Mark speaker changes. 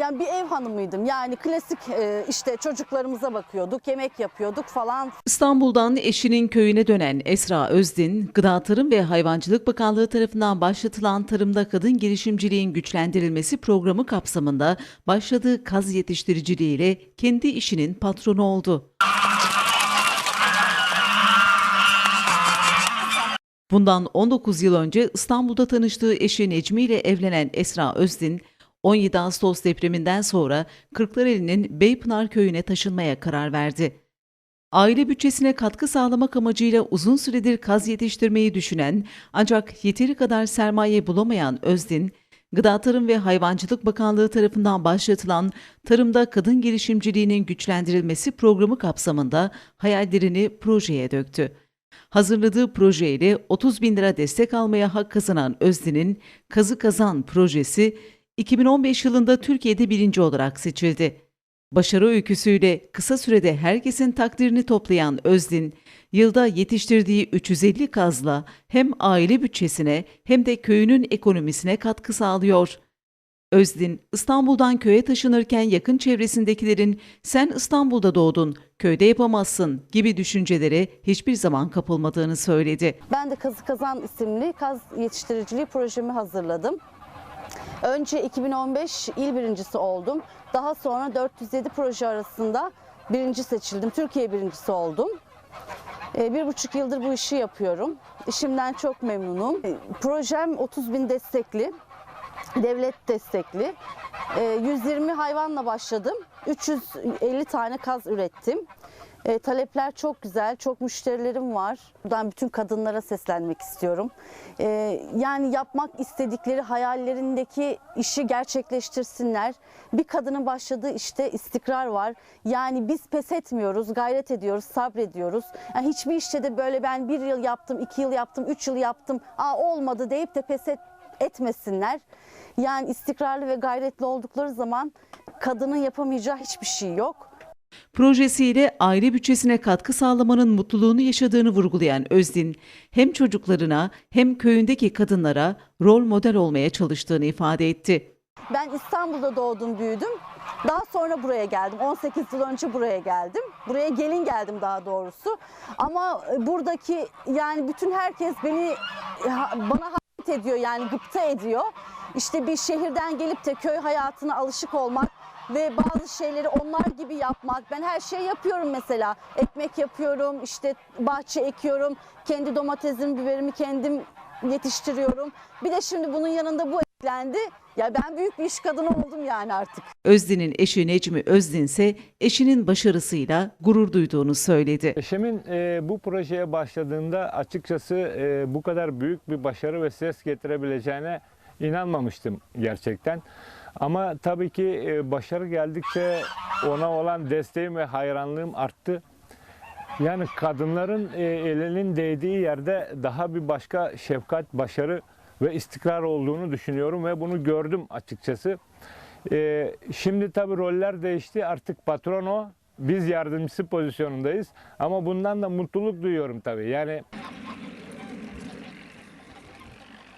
Speaker 1: yani bir ev hanımıydım. Yani klasik e, işte çocuklarımıza bakıyorduk, yemek yapıyorduk falan.
Speaker 2: İstanbul'dan eşinin köyüne dönen Esra Özdin, Gıda Tarım ve Hayvancılık Bakanlığı tarafından başlatılan tarımda kadın girişimciliğin güçlendirilmesi programı kapsamında başladığı kaz yetiştiriciliğiyle kendi işinin patronu oldu. Bundan 19 yıl önce İstanbul'da tanıştığı eşi Necmi ile evlenen Esra Özdin, 17 Ağustos depreminden sonra Kırklareli'nin Beypınar köyüne taşınmaya karar verdi. Aile bütçesine katkı sağlamak amacıyla uzun süredir kaz yetiştirmeyi düşünen ancak yeteri kadar sermaye bulamayan Özdin, Gıda Tarım ve Hayvancılık Bakanlığı tarafından başlatılan Tarımda Kadın Girişimciliğinin Güçlendirilmesi programı kapsamında hayallerini projeye döktü. Hazırladığı projeyle 30 bin lira destek almaya hak kazanan Özdin'in Kazı Kazan projesi 2015 yılında Türkiye'de birinci olarak seçildi. Başarı öyküsüyle kısa sürede herkesin takdirini toplayan Özdin, yılda yetiştirdiği 350 kazla hem aile bütçesine hem de köyünün ekonomisine katkı sağlıyor. Özdin, İstanbul'dan köye taşınırken yakın çevresindekilerin sen İstanbul'da doğdun, köyde yapamazsın gibi düşüncelere hiçbir zaman kapılmadığını söyledi.
Speaker 1: Ben de Kazı Kazan isimli kaz yetiştiriciliği projemi hazırladım. Önce 2015 il birincisi oldum. Daha sonra 407 proje arasında birinci seçildim. Türkiye birincisi oldum. Ee, Bir buçuk yıldır bu işi yapıyorum. İşimden çok memnunum. Ee, Projem 30 bin destekli, devlet destekli. Ee, 120 hayvanla başladım. 350 tane kaz ürettim. Ee, talepler çok güzel, çok müşterilerim var. Buradan bütün kadınlara seslenmek istiyorum. Ee, yani yapmak istedikleri hayallerindeki işi gerçekleştirsinler. Bir kadının başladığı işte istikrar var. Yani biz pes etmiyoruz, gayret ediyoruz, sabrediyoruz. Yani hiçbir işte de böyle ben bir yıl yaptım, iki yıl yaptım, üç yıl yaptım, aa olmadı deyip de pes et, etmesinler. Yani istikrarlı ve gayretli oldukları zaman kadının yapamayacağı hiçbir şey yok.
Speaker 2: Projesiyle aile bütçesine katkı sağlamanın mutluluğunu yaşadığını vurgulayan Özdin, hem çocuklarına hem köyündeki kadınlara rol model olmaya çalıştığını ifade etti.
Speaker 1: Ben İstanbul'da doğdum, büyüdüm. Daha sonra buraya geldim. 18 yıl önce buraya geldim. Buraya gelin geldim daha doğrusu. Ama e, buradaki yani bütün herkes beni ha- bana hakaret ediyor yani gıpta ediyor. İşte bir şehirden gelip de köy hayatına alışık olmak ve bazı şeyleri onlar gibi yapmak. Ben her şeyi yapıyorum mesela. Ekmek yapıyorum, işte bahçe ekiyorum. Kendi domatesimi, biberimi kendim yetiştiriyorum. Bir de şimdi bunun yanında bu eklendi. Ya ben büyük bir iş kadını oldum yani artık.
Speaker 2: Özdin'in eşi Necmi Özdin ise eşinin başarısıyla gurur duyduğunu söyledi.
Speaker 3: Eşimin e, bu projeye başladığında açıkçası e, bu kadar büyük bir başarı ve ses getirebileceğine inanmamıştım gerçekten. Ama tabii ki e, başarı geldikçe ona olan desteğim ve hayranlığım arttı. Yani kadınların e, elinin değdiği yerde daha bir başka şefkat, başarı ve istikrar olduğunu düşünüyorum ve bunu gördüm açıkçası. E, şimdi tabii roller değişti. Artık patron o, biz yardımcısı pozisyonundayız. Ama bundan da mutluluk duyuyorum tabii. Yani